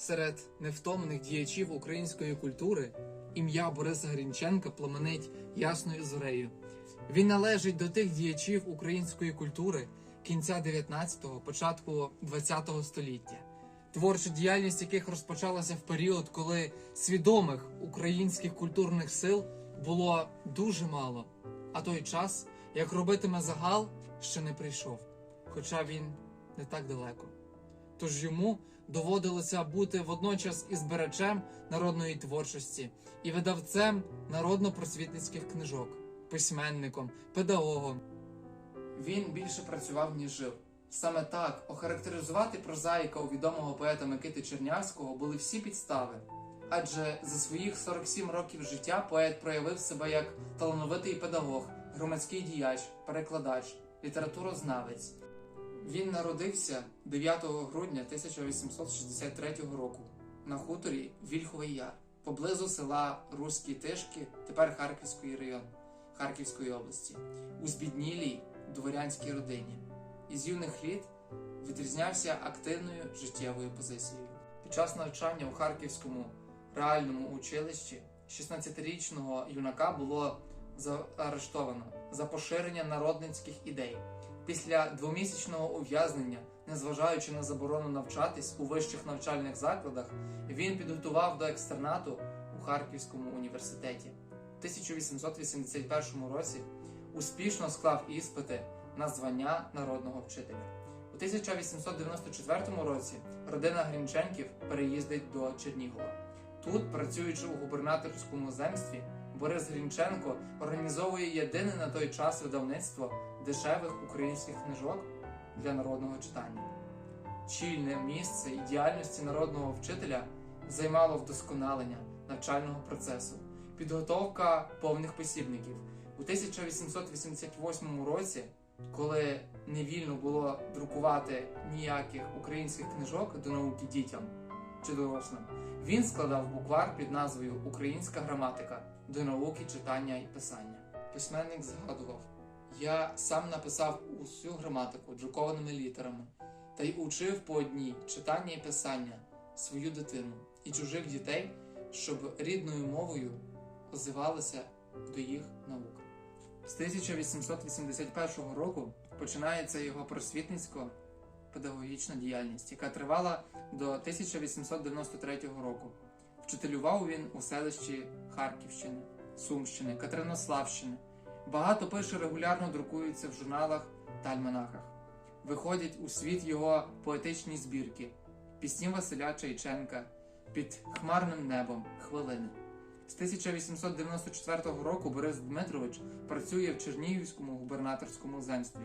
Серед невтомних діячів української культури ім'я Бориса Грінченка пламенить ясною зорею. Він належить до тих діячів української культури кінця 19-го, початку 20-го століття, творча діяльність яких розпочалася в період, коли свідомих українських культурних сил було дуже мало, а той час, як робитиме загал, ще не прийшов, хоча він не так далеко. Тож йому доводилося бути водночас і збирачем народної творчості, і видавцем народно-просвітницьких книжок, письменником, педагогом. Він більше працював, ніж жив. Саме так охарактеризувати прозаїка у відомого поета Микити Чернявського були всі підстави. Адже за своїх 47 років життя поет проявив себе як талановитий педагог, громадський діяч, перекладач, літературознавець. Він народився 9 грудня 1863 року на хуторі Вільховий Яр, поблизу села Руські Тишки, тепер Харківський район Харківської області, у збіднілій дворянській родині. Із юних літ відрізнявся активною життєвою позицією. Під час навчання у Харківському реальному училищі 16-річного юнака було заарештовано за поширення народницьких ідей. Після двомісячного ув'язнення, незважаючи на заборону навчатись у вищих навчальних закладах, він підготував до екстернату у Харківському університеті. У 1881 році успішно склав іспити на звання народного вчителя. У 1894 році родина Грінченків переїздить до Чернігова. Тут, працюючи у губернаторському земстві, Борис Грінченко організовує єдине на той час видавництво дешевих українських книжок для народного читання. Чільне місце і діяльності народного вчителя займало вдосконалення навчального процесу, підготовка повних посібників. У 1888 році, коли не вільно було друкувати ніяких українських книжок до науки дітям чи дорослим, він складав буквар під назвою Українська граматика до науки читання і писання. Письменник згадував: я сам написав усю граматику друкованими літерами та й учив по одній читання і писання свою дитину і чужих дітей, щоб рідною мовою озивалися до їх наук. З 1881 року починається його просвітницько-педагогічна діяльність, яка тривала до 1893 року. Вчителював він у селищі Харківщини, Сумщини, Катеринославщини. Багато пише регулярно друкується в журналах та альманахах. Виходять у світ його поетичні збірки, пісні Василя Чайченка під хмарним небом, хвилини. З 1894 року Борис Дмитрович працює в Чернігівському губернаторському земстві.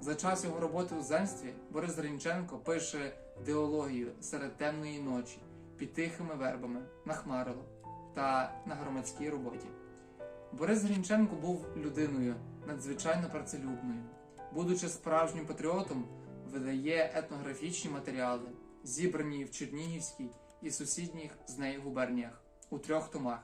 За час його роботи у земстві Борис Гринченко пише діологію серед темної ночі під тихими вербами на Хмарило та на громадській роботі. Борис Грінченко був людиною надзвичайно працелюбною. Будучи справжнім патріотом, видає етнографічні матеріали, зібрані в Чернігівській і сусідніх з нею губерніях у трьох томах.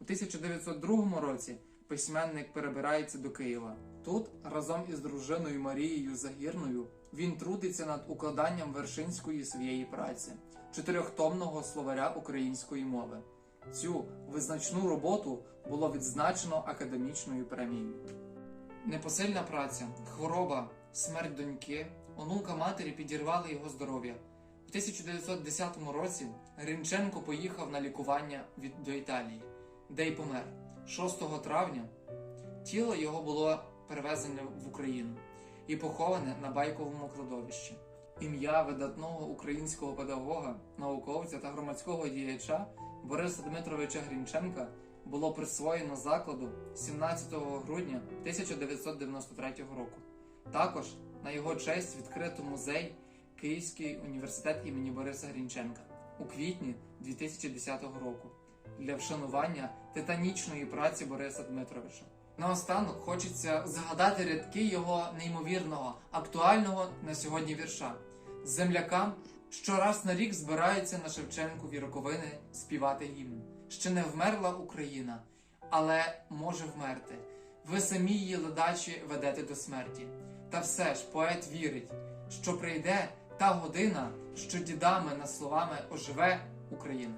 У 1902 році письменник перебирається до Києва. Тут разом із дружиною Марією Загірною він трудиться над укладанням вершинської своєї праці чотирьохтомного словаря української мови. Цю визначну роботу було відзначено академічною премією. Непосильна праця, хвороба, смерть доньки, онука матері підірвали його здоров'я. У 1910 році Гринченко поїхав на лікування від, до Італії, де й помер. 6 травня тіло його було перевезене в Україну і поховане на байковому кладовищі. Ім'я видатного українського педагога, науковця та громадського діяча Бориса Дмитровича Грінченка було присвоєно закладу 17 грудня 1993 року. Також на його честь відкрито музей Київський університет імені Бориса Грінченка у квітні 2010 року для вшанування титанічної праці Бориса Дмитровича. Наостанок хочеться згадати рядки його неймовірного, актуального на сьогодні вірша. Землякам щораз на рік збираються на Шевченкові роковини співати гімн. Ще не вмерла Україна, але може вмерти. Ви самі її ледачі ведете до смерті. Та все ж поет вірить, що прийде та година, що дідами над словами оживе Україна.